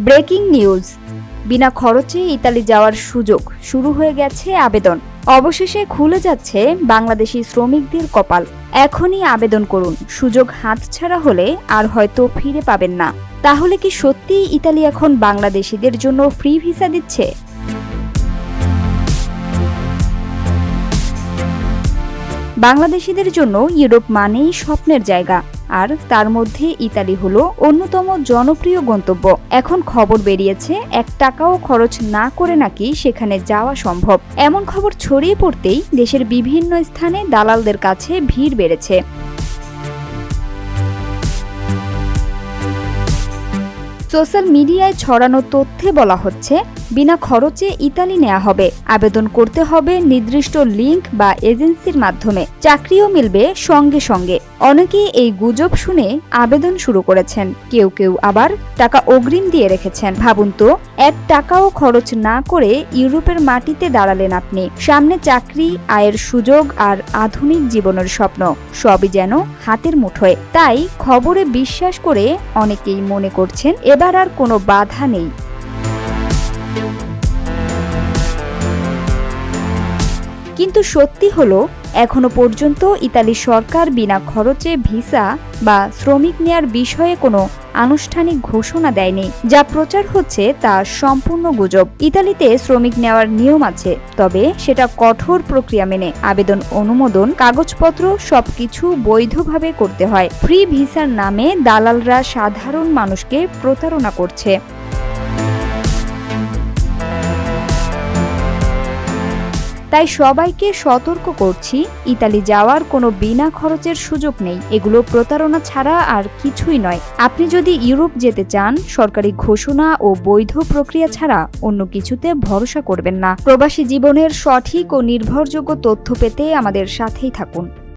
Breaking news. বিনা খরচে Italy যাওয়ার সুযোগ। শুরু হয়ে গেছে আবেদন। অবশেষে খুলে যাচ্ছে বাংলাদেশি শ্রমিকদের কপাল। এখনই আবেদন করুন। সুযোগ হাতছাড়া হলে আর হয়তো ফিরে পাবেন না। তাহলে কি সত্যিই ইতালি এখন বাংলাদেশিদের জন্য ফ্রি ভিসা দিচ্ছে? বাংলাদেশিদের জন্য ইউরোপ মানেই স্বপ্নের জায়গা। আর তার মধ্যে ইতালি হলো অন্যতম জনপ্রিয় গন্তব্য। এখন খবর বেরিয়েছে, এক টাকাও খরচ না করে নাকি সেখানে যাওয়া সম্ভব। এমন খবর ছড়িয়ে পড়তেই দেশের বিভিন্ন স্থানে দালালদের কাছে ভিড় বেড়েছে। সোশ্যাল মিডিয়ায় ছড়ানো তথ্যে বলা হচ্ছে বিনা খরচে ইতালি নেওয়া হবে। আবেদন করতে হবে নির্দিষ্ট লিংক বা এজেন্সির মাধ্যমে। চাকরিও মিলবে সঙ্গে সঙ্গে। অনেকেই এই গুজব শুনে আবেদন শুরু করেছেন। কেউ কেউ আবার টাকা অগ্রিম দিয়ে রেখেছেন। ভাবুন তো, এক টাকাও খরচ না করে ইউরোপের মাটিতে দাঁড়ালেন আপনি। সামনে চাকরি, আয়ের সুযোগ আর আধুনিক জীবনের স্বপ্ন, সবই যেন হাতের মুঠোয়। তাই খবরে বিশ্বাস করে অনেকেই মনে করছেন, এবার আর কোনো বাধা নেই। কিন্তু সত্যি হলো, এখনও পর্যন্ত ইতালি সরকার বিনা খরচে ভিসা বা শ্রমিক নেয়ার বিষয়ে কোনো আনুষ্ঠানিক ঘোষণা দেয়নি, যা প্রচার হচ্ছে তা সম্পূর্ণ গুজব। ইতালিতে শ্রমিক নেওয়ার নিয়ম আছে, তবে সেটা কঠোর প্রক্রিয়া মেনে আবেদন, অনুমোদন, কাগজপত্র সবকিছু বৈধভাবে করতে হয়। ফ্রি ভিসার নামে দালালরা সাধারণ মানুষকে প্রতারণা করছে। তাই সবাইকে সতর্ক করছি, ইতালি যাওয়ার কোনো বিনা খরচের সুযোগ নেই। এগুলো প্রতারণা ছাড়া আর কিছুই নয়। আপনি যদি ইউরোপ যেতে চান, সরকারি ঘোষণা ও বৈধ প্রক্রিয়া ছাড়া অন্য কিছুতে ভরসা করবেন না। প্রবাসী জীবনের সঠিক ও নির্ভরযোগ্য তথ্য পেতে আমাদের সাথেই থাকুন।